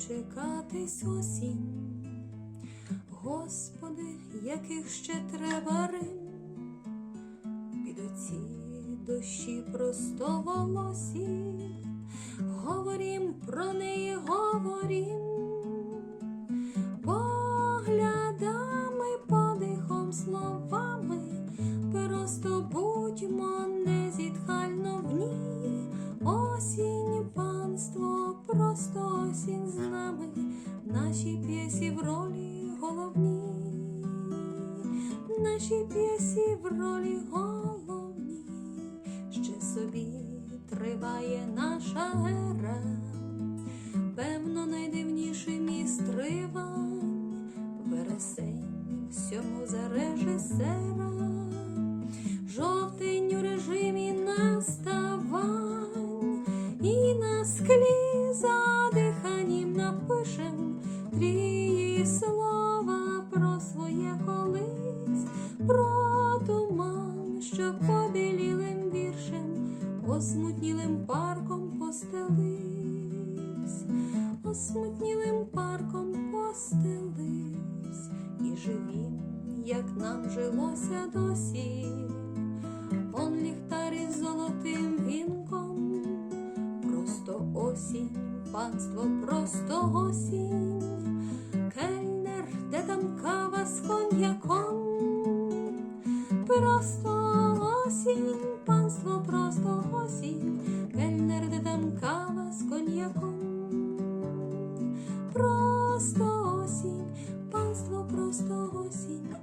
дочекатись осінь. Господи, яких ще треба рим, під оці дощі просто волосі, говорім про неї, говорім, поглядами, подихом, словами, просто будьмо незітхально в ній, осінь, панство, просто осінь з нами, наші п'єсі в ролі головній, наші п'єсі в ролі головній, ще собі триває наша ера, певно, найдивніший міст тривань, вересень всьому за режисера, жовтень у режимі наставань, і на склі напишем слова про своє колись, про туман, що побілілим віршем, осмутнілим парком постеливсь, осмутнілим парком постеливсь, і живім, як нам жилося досі, он ліхтар із золотим вінком, просто осінь, панство, просто осінь, коньяком, просто осінь, панство, просто осінь, кельнер, де там кава з коньяком, просто осінь, панство, просто осінь,